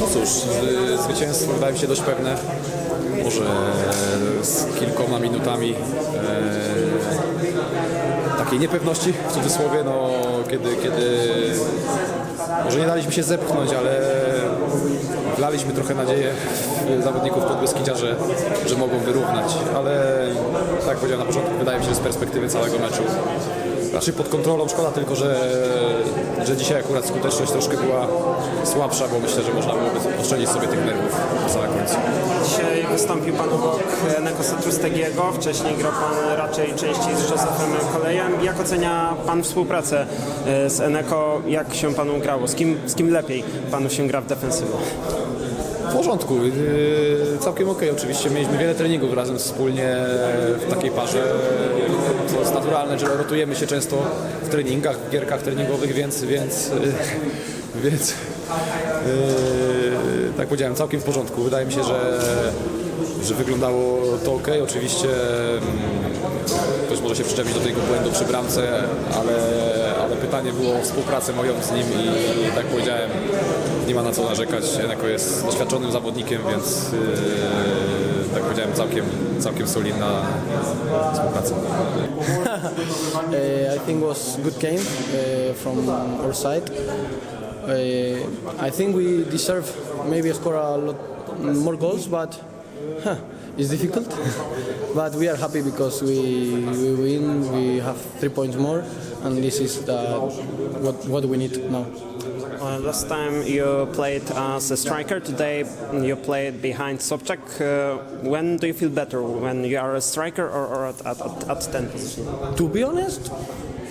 No cóż, zwycięstwo wydaje mi się dość pewne. Może z kilkoma minutami e, takiej niepewności w cudzysłowie, no kiedy, kiedy może nie daliśmy się zepchnąć, ale wlaliśmy trochę nadzieję w zawodników Podbeskidzia, że, że mogą wyrównać, ale tak jak powiedziałem na początku, wydaje mi się, że z perspektywy całego meczu raczej pod kontrolą. Szkoda tylko, że, że dzisiaj akurat skuteczność troszkę była słabsza, bo myślę, że można byłoby oszczędzić sobie tych nerwów za końcu. Dzisiaj wystąpił Pan obok Nekosa Trustegiego, wcześniej grał Pan raczej częściej z Józefem Kolejem. Jak ocenia Pan współpracę e, z Eneko? Jak się Panu grało? Z kim, z kim lepiej Panu się gra w defensywie? W porządku, yy, całkiem okej. Oczywiście mieliśmy wiele treningów razem wspólnie w takiej parze. To jest naturalne, że rotujemy się często w treningach, w gierkach treningowych, więc, więc, yy, więc yy, tak powiedziałem, całkiem w porządku. Wydaje mi się, że, że wyglądało to ok. Oczywiście mm, ktoś może się przyczepić do tego błędu przy bramce, ale pytanie było o współpracę moją z nim i, i tak powiedziałem, nie ma na co narzekać. Eneko jest doświadczonym zawodnikiem, więc yy, tak powiedziałem, całkiem, całkiem solidna współpraca. Uh, I think was good game uh, from our side. Uh, I think we deserve maybe score a lot more goals, but huh, it's difficult. but we are happy because we, we win. We have three points more, and this is the, what what we need now. Uh, last time you played as a striker, today you played behind Sobczak. Uh, when do you feel better? When you are a striker or, or at, at, at, at 10 position? To be honest,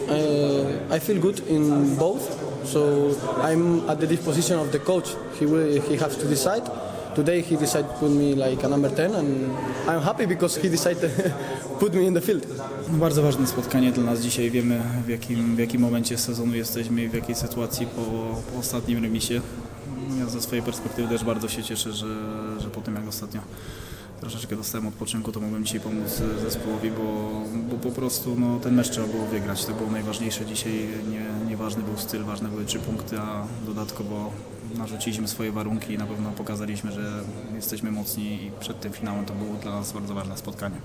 uh, I feel good in both. So I'm at the disposition of the coach. He will, he has to decide. Today he decided to put me like a number 10 and I'm happy because he decided to put me in the field. Bardzo ważne spotkanie dla nas dzisiaj. Wiemy w jakim, w jakim momencie sezonu jesteśmy i w jakiej sytuacji po, po ostatnim remisie. Ja ze swojej perspektywy też bardzo się cieszę, że, że po tym jak ostatnio troszeczkę dostałem odpoczynku, to mogłem dzisiaj pomóc zespołowi, bo, bo po prostu no, ten mecz trzeba było wygrać. To było najważniejsze dzisiaj. Nie, nieważny był styl, ważne były trzy punkty, a dodatkowo narzuciliśmy swoje warunki i na pewno pokazaliśmy, że jesteśmy mocni i przed tym finałem to było dla nas bardzo ważne spotkanie.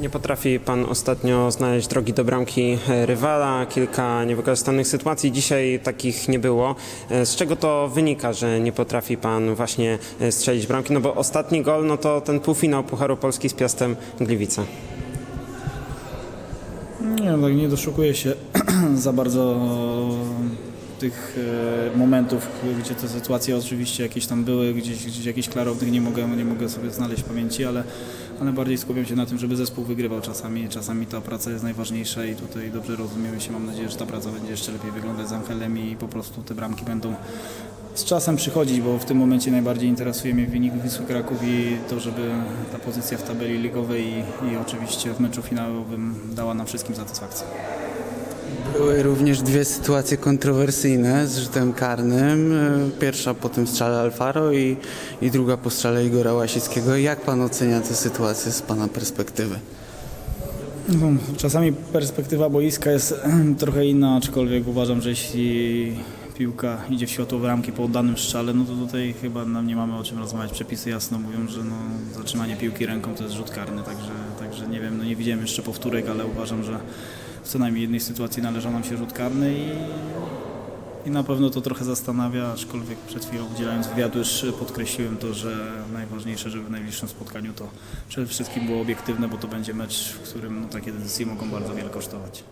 Nie potrafi Pan ostatnio znaleźć drogi do bramki e, rywala, kilka niewykorzystanych sytuacji. Dzisiaj takich nie było. E, Z czego to wynika, że nie potrafi Pan właśnie e, strzelić bramki? No bo ostatni gol, no to ten półfinał Pucharu Polski z Piastem Gliwice. Nie, tak nie doszukuję się za bardzo tych e, momentów, gdzie te sytuacje oczywiście jakieś tam były, gdzieś, gdzieś klarownych nie mogę, nie mogę sobie znaleźć w pamięci, ale, ale bardziej skupiam się na tym, żeby zespół wygrywał czasami. Czasami ta praca jest najważniejsza i tutaj dobrze rozumiemy się. Mam nadzieję, że ta praca będzie jeszcze lepiej wyglądać z Angelem i po prostu te bramki będą z czasem przychodzić, bo w tym momencie najbardziej interesuje mnie wynik Wisły Kraków i to, żeby ta pozycja w tabeli ligowej i, i oczywiście w meczu finałowym dała nam wszystkim satysfakcję. Były również dwie sytuacje kontrowersyjne z rzutem karnym. Pierwsza po tym strzale Alfaro i, i druga po strzale Igora Łasickiego. Jak pan ocenia tę sytuację z pana perspektywy? No, czasami perspektywa boiska jest trochę inna, aczkolwiek uważam, że jeśli piłka idzie w światłowe ramki po oddanym strzale, no to tutaj chyba nam nie mamy o czym rozmawiać. Przepisy jasno mówią, że no, zatrzymanie piłki ręką to jest rzut karny, także, także nie wiem, no nie widziałem jeszcze powtórek, ale uważam, że w co najmniej jednej sytuacji należał nam się rzut karny i, i na pewno to trochę zastanawia, aczkolwiek przed chwilą udzielając wywiadu już podkreśliłem to, że najważniejsze, żeby w najbliższym spotkaniu to przede wszystkim było obiektywne, bo to będzie mecz, w którym no, takie decyzje mogą bardzo wiele kosztować.